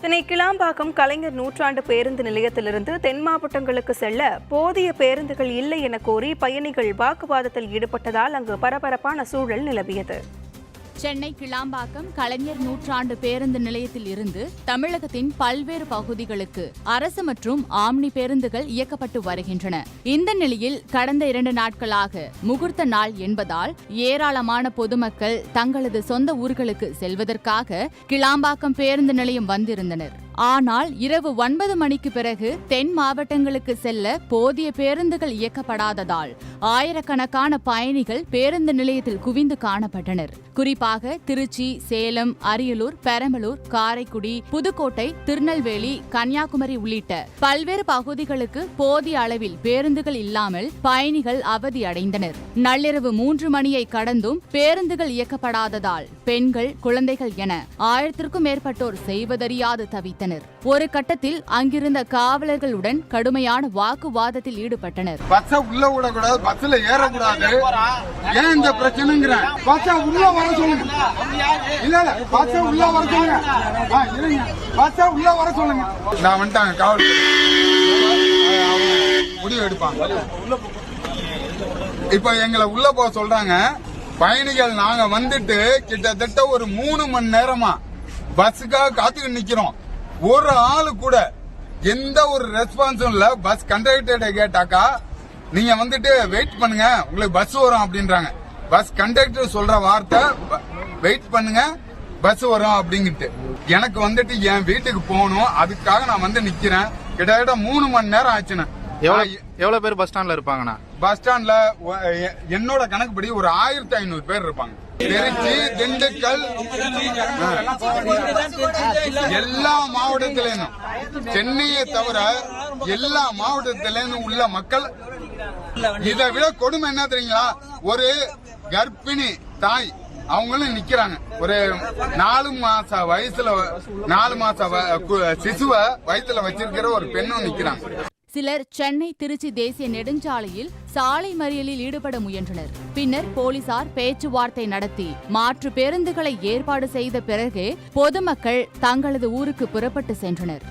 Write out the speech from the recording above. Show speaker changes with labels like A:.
A: சென்னை கிளாம்பாக்கம் கலைஞர் நூற்றாண்டு பேருந்து நிலையத்திலிருந்து தென் மாவட்டங்களுக்கு செல்ல போதிய பேருந்துகள் இல்லை என கோரி பயணிகள் வாக்குவாதத்தில் ஈடுபட்டதால் அங்கு பரபரப்பான சூழல் நிலவியது.
B: சென்னை கிளாம்பாக்கம் கலைஞர் நூற்றாண்டு பேருந்து நிலையத்தில் இருந்து தமிழகத்தின் பல்வேறு பகுதிகளுக்கு அரசு மற்றும் ஆம்னி பேருந்துகள் இயக்கப்பட்டு வருகின்றன. இந்த நிலையில் கடந்த இரண்டு நாட்களாக முகூர்த்த நாள் என்பதால் ஏராளமான பொதுமக்கள் தங்களது சொந்த ஊர்களுக்கு செல்வதற்காக கிளாம்பாக்கம் பேருந்து நிலையம் வந்திருந்தனர். ஆனால் இரவு ஒன்பது மணிக்கு பிறகு தென் மாவட்டங்களுக்கு செல்ல போதிய பேருந்துகள் இயக்கப்படாததால் ஆயிரக்கணக்கான பயணிகள் பேருந்து நிலையத்தில் குவிந்து காணப்பட்டனர். குறிப்பாக திருச்சி சேலம் அரியலூர் பெரம்பலூர் காரைக்குடி புதுக்கோட்டை திருநெல்வேலி கன்னியாகுமரி உள்ளிட்ட பல்வேறு பகுதிகளுக்கு போதிய அளவில் பேருந்துகள் இல்லாமல் பயணிகள் அவதி அடைந்தனர். நள்ளிரவு மூன்று மணியை கடந்தும் பேருந்துகள் இயக்கப்படாததால் பெண்கள் குழந்தைகள் என ஆயிரத்திற்கும் மேற்பட்டோர் செய்வதறியாது தவித்தனர். ஒரு கட்டத்தில் அங்கிருந்த காவலர்களுடன் கடுமையான வாக்குவாதத்தில் ஈடுபட்டனர்.
C: பஸ்ஸ உள்ள விடக்கூடாது பஸ்ல ஏறக்கூடாது. ஏன் இந்த பிரச்சனைங்கிறேன் பஸ்ஸ உள்ள வர சொல்லுங்க. இல்ல இல்ல பஸ்ஸ உள்ள வர சொல்லுங்க. ஆ, இருங்க. பஸ்ஸ உள்ள வர சொல்லுங்க. நான் வந்துட்டாங்க காவல் முடிவு எடுப்பாங்க. இப்ப எங்களை உள்ள போக சொல்றாங்க. பயணிகள் நாங்க வந்துட்டு கிட்டத்தட்ட ஒரு மூணு மணி நேரமா பஸ்ஸுக்காக காத்துக்கிட்டு நிக்கிறோம். ஒரு ஆளு கூட எந்த ஒரு ரெஸ்பான்ஸும் இல்ல. பஸ் கண்டக்டர்கிட்ட கேட்டாக்கா நீங்க வந்துட்டு வெயிட் பண்ணுங்க. உங்களுக்கு பஸ் வரும் அப்படின்றாங்க. பஸ் கண்டக்டர் சொல்ற வார்த்தை வெயிட் பண்ணுங்க. பஸ் வரும் அப்படிங்கிட்டு. எனக்கு வந்துட்டு என் வீட்டுக்கு போகணும். அதுக்காக நான் வந்து நிக்கிறேன். கிட்டத்தட்ட மூணு மணி நேரம் ஆச்சுன்னு.
D: எவ்வளவு எவ்வளவு பேர் பஸ் ஸ்டாண்ட்ல இருப்பாங்கண்ணா?
C: பஸ் ஸ்டாண்ட்ல என்னோட கணக்குப்படி ஒரு ஆயிரத்தி ஐநூறு பேர் இருப்பாங்க. திருச்சி திண்டுக்கல் எல்லா மாவட்டத்திலேயும் சென்னையை தவிர எல்லா மாவட்டத்திலேயும் உள்ள மக்கள் இதை விட கொடுமை என்ன தெரியுங்களா? ஒரு கர்ப்பிணி தாய் அவங்களும் நிக்கிறாங்க. ஒரு நாலு மாச வயசுல நாலு மாச சிசுவை வயித்துல வச்சிருக்கிற ஒரு பெண்ணும் நிக்கிறாங்க.
B: சிலர் சென்னை திருச்சி தேசிய நெடுஞ்சாலையில் சாலை மறியலில் ஈடுபட முயன்றனர். பின்னர் போலீசார் பேச்சுவார்த்தை நடத்தி மாற்று பேருந்துகளை ஏற்பாடு செய்த பிறகே பொதுமக்கள் தங்களது ஊருக்கு புறப்பட்டு சென்றனர்.